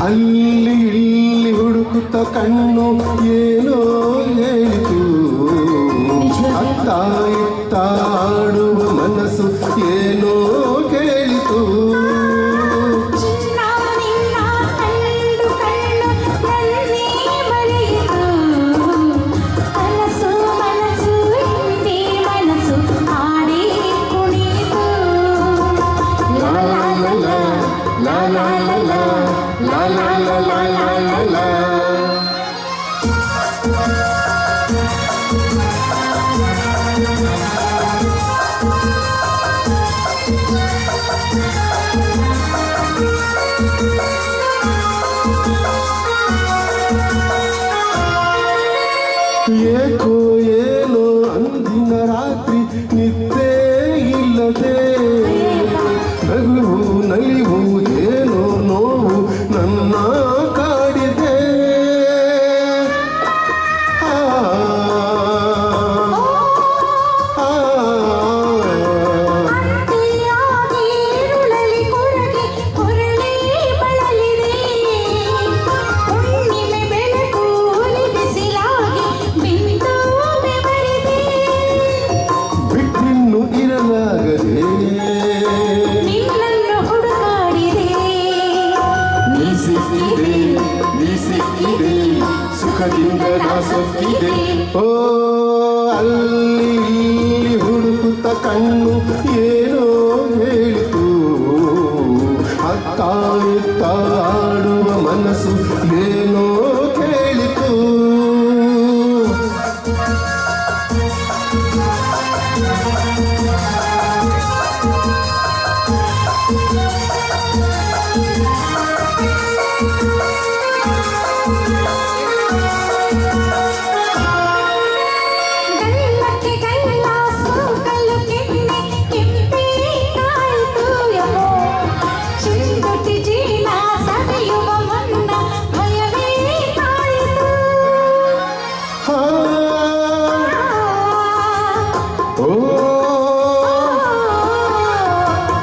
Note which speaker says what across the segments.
Speaker 1: ಅಲ್ಲಿ ಇಲ್ಲಿ ಹುಡುಕುತ್ತ ಕಣ್ಣು ಏನೋ
Speaker 2: ಏನಿತು Thank
Speaker 1: you. ಸಿಕ್ಕಿದೆ ನೀ ಸಿಕ್ಕಿದೆ ಸುಖದಿಂದ ನಾ ಓ ಅಲ್ಲಿ ಹುಡುಕುತ್ತ ಕಣ್ಣು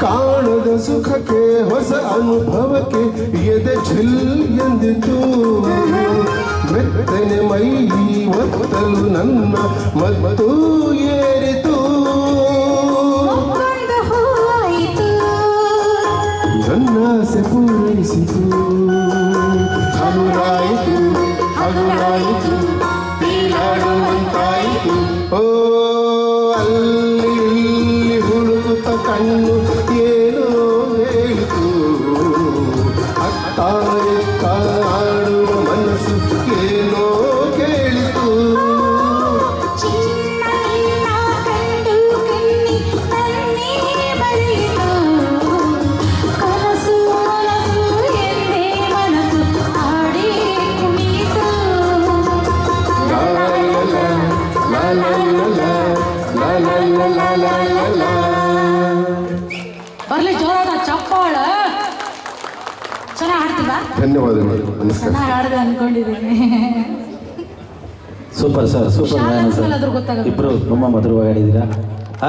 Speaker 1: ಕಾಣದ ಸುಖಕ್ಕೆ ಹೊಸ ಅನುಭವಕ್ಕೆ ಎದೆ ಛಿಲ್ ಎಂದಿತು. ಮೆತ್ತನೆ ಮೈ ಒತ್ತಲು ನನ್ನ ಮದ್ದು ಏರಿತು. ನನ್ನ ಆಸೆ ಪೂರೈಸಿತು.
Speaker 3: Paulo.
Speaker 1: ಧನ್ಯವಾದಗಳು. ನಮಸ್ಕಾರ.
Speaker 4: ಸೂಪರ್ ಸರ್ ಸೂಪರ್ ಗಾಯನ ಇಬ್ರು ಇಬ್ಬರು ಮಧುರವಾಗಿ ಆಡಿದ್ದೀರಾ?